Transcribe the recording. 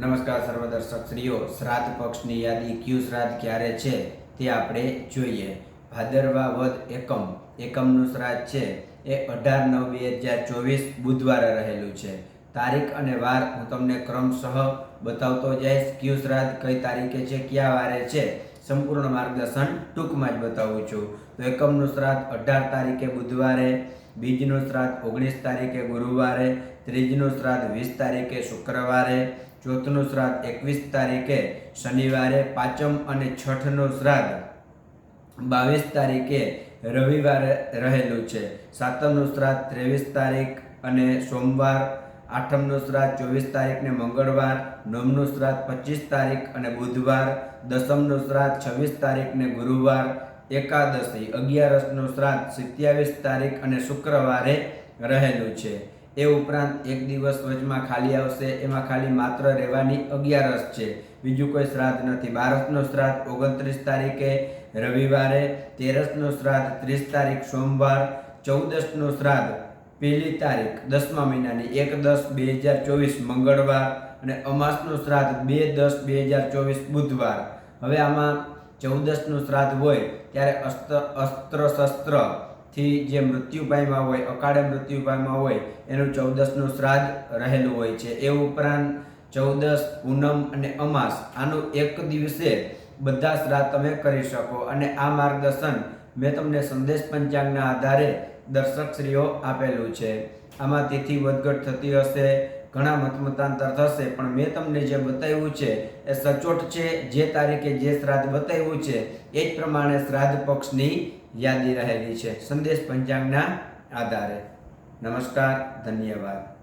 નમસ્કાર સર્વ દર્શકશ્રીઓ શ્રાદ્ધ પક્ષની યાદી ક્યુ શ્રાદ્ધ ક્યારે છે તે આપણે જોઈએ. ભાદરવા વદ એકમ. એકમનું શ્રાદ્ધ છે. એ અઢાર નવ બે હજાર ચોવીસ બુધવારે રહેલું છે. તારીખ અને વાર હું તમને ક્રમશઃ બતાવતો જઈશ. ક્યુ શ્રાદ્ધ કઈ તારીખે છે, કયા વારે છે, સંપૂર્ણ માર્ગદર્શન ટૂંકમાં જ બતાવું છું. તો એકમનું શ્રાદ્ધ અઢાર તારીખે બુધવારે, બીજનું શ્રાદ્ધ ઓગણીસ તારીખે ગુરુવારે, ત્રીજનું શ્રાદ્ધ વીસ તારીખે શુક્રવારે ચોથનું શ્રાદ્ધ એકવીસ તારીખે શનિવારે, પાંચમ અને છઠનું શ્રાદ્ધ બાવીસ તારીખે રવિવારે રહેલું છે. સાતમનું શ્રાદ્ધ ત્રેવીસ તારીખ અને સોમવાર, આઠમનું શ્રાદ્ધ ચોવીસ તારીખને મંગળવાર, નવમનું શ્રાદ્ધ પચીસ તારીખ અને બુધવાર, દસમનું શ્રાદ્ધ છવ્વીસ તારીખને ગુરુવાર, એકાદશી, અગિયારસનું શ્રાદ્ધ સત્યાવીસ તારીખ અને શુક્રવારે રહેલું છે. એ ઉપરાંત એક દિવસ વચમાં ખાલી આવશે, એમાં ખાલી માત્ર રહેવાની અગિયારસ છે. બીજું કોઈ શ્રાદ્ધ નથી. બારસનો શ્રાદ્ધ ઓગણત્રીસ તારીખે, રવિવારે તેરસનો શ્રાદ્ધ ત્રીસ તારીખ સોમવાર, ચૌદસનો શ્રાદ્ધ પહેલી તારીખ દસમા મહિનાની એક દસ બે હજાર ચોવીસ મંગળવાર અને અમાસનો શ્રાદ્ધ બે દસ બે હજાર ચોવીસ બુધવાર. હવે આમાં ચૌદસનું શ્રાદ્ધ હોય ત્યારે અસ્ત્ર અસ્ત્ર શસ્ત્ર થી જે મૃત્યુ પામ્યા હોય, અકાળે મૃત્યુ પામ્યા હોય, એનું ચૌદસનું શ્રાદ્ધ રહેલું હોય છે. એ ઉપરાંત ચૌદસ, પૂનમ અને અમાસ, આનું એક દિવસે બધા શ્રાદ્ધ તમે કરી શકો. અને આ માર્ગદર્શન મેં તમને સંદેશ પંચાંગના આધારે દર્શકશ્રીઓ આપેલું છે. આમાં તિથિ વધઘટ થતી હશે ઘણા મતમતાંતર થશે, પણ મેં તમને જે બતાવ્યું છે એ સચોટ છે. જે તારીખે જે શ્રાદ્ધ બતાવ્યું છે, એ જ પ્રમાણે શ્રાદ્ધ પક્ષની યાદી રહેલી છે. સંદેશ પંચાંગના આધારે. નમસ્કાર, ધન્યવાદ.